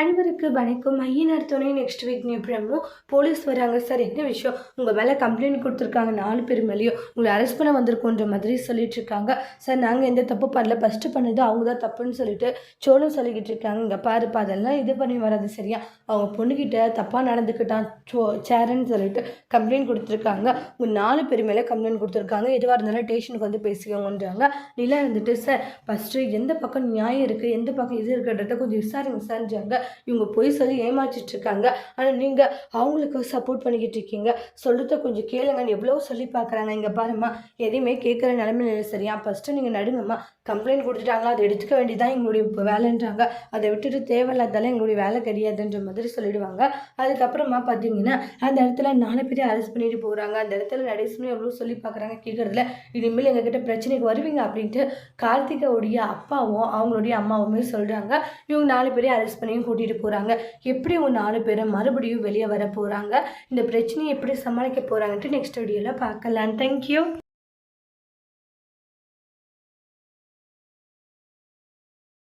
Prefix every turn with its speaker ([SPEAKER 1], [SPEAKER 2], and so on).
[SPEAKER 1] அனைவருக்கு வணக்கம். ஐயனார் துணை நெக்ஸ்ட் வீக் எப்படியும் போலீஸ் வராங்க. சார் என்ன விஷயம்? உங்கள் மேலே கம்ப்ளைண்ட் கொடுத்துருக்காங்க. நாலு பேர் மேலேயும். உங்களை அரெஸ்ட் பண்ண வந்திருக்கோன்ற மாதிரி சொல்லிட்டு இருக்காங்க சார் நாங்கள் எந்த தப்பு பண்ணல. ஃபஸ்ட்டு பண்ணது அவங்க தான் தப்புன்னு சொல்லிட்டு சோழம் சொல்லிக்கிட்டு இருக்காங்க. இங்கே பாருப்பா அதெல்லாம் இது பண்ணி வராது சரியா? அவங்க பொண்ணுக்கிட்ட தப்பாக நடந்துக்கிட்டான் சோ சேரன்னு சொல்லிட்டு கம்ப்ளைண்ட் கொடுத்துருக்காங்க. உங்கள் நாலு பேர் மேலே கம்ப்ளைண்ட் கொடுத்துருக்காங்க. எதுவாக இருந்தாலும் ஸ்டேஷனுக்கு வந்து பேசிக்கோங்கன்றாங்க. நிலா இருந்துட்டு சார் ஃபஸ்ட்டு எந்த பக்கம் நியாயம் இருக்குது எந்த பக்கம் இது இருக்குன்றத கொஞ்சம் விசாரிங்க சார்ன்றாங்க இவங்க பொய் சொல்லி ஏமாற்றிட்டு இருக்காங்க ஆனால் நீங்கள் அவங்களுக்கு சப்போர்ட் பண்ணிக்கிட்டு இருக்கீங்க சொல்கிறத கொஞ்சம் கேளுங்கன்னு எவ்வளோ சொல்லி பார்க்குறாங்க. இங்கே பாரும்மா எதையுமே கேட்குற நிலமையில இல்லை. சரியா ஃபஸ்ட்டு நீங்கள் நடுங்கம்மா. கம்ப்ளைண்ட் கொடுத்துட்டாங்களா? அதை எடுத்துக்க வேண்டியதான் எங்களுடைய இப்போ வேலைன்றாங்க. அதை விட்டுட்டு தேவையில்லாதால எங்களுடைய வேலை கிடையாதுன்ற மாதிரி சொல்லிடுவாங்க. அதுக்கப்புறமா பார்த்தீங்கன்னா அந்த இடத்துல நாலு பேரே அரெஸ்ட் பண்ணிட்டு போகிறாங்க அந்த இடத்துல நடேசனும் எவ்வளோ சொல்லி பார்க்குறாங்க. கேட்குறதுல இனிமேல் எங்ககிட்ட பிரச்சனைக்கு வருவீங்க அப்படின்ட்டு கார்த்திகாவுடைய அப்பாவும் அவங்களுடைய அம்மாவுமே சொல்கிறாங்க இவங்க நாலு பேரே அரெஸ்ட் பண்ணியும் கூட்டிகிட்டு போகிறாங்க எப்படி ஒரு நாலு பேரும் மறுபடியும் வெளியே வர போகிறாங்க இந்த பிரச்சனையை எப்படி சமாளிக்க போகிறாங்கன்ட்டு நெக்ஸ்ட் வீடியோவில் பார்க்கலாம். தேங்க்யூ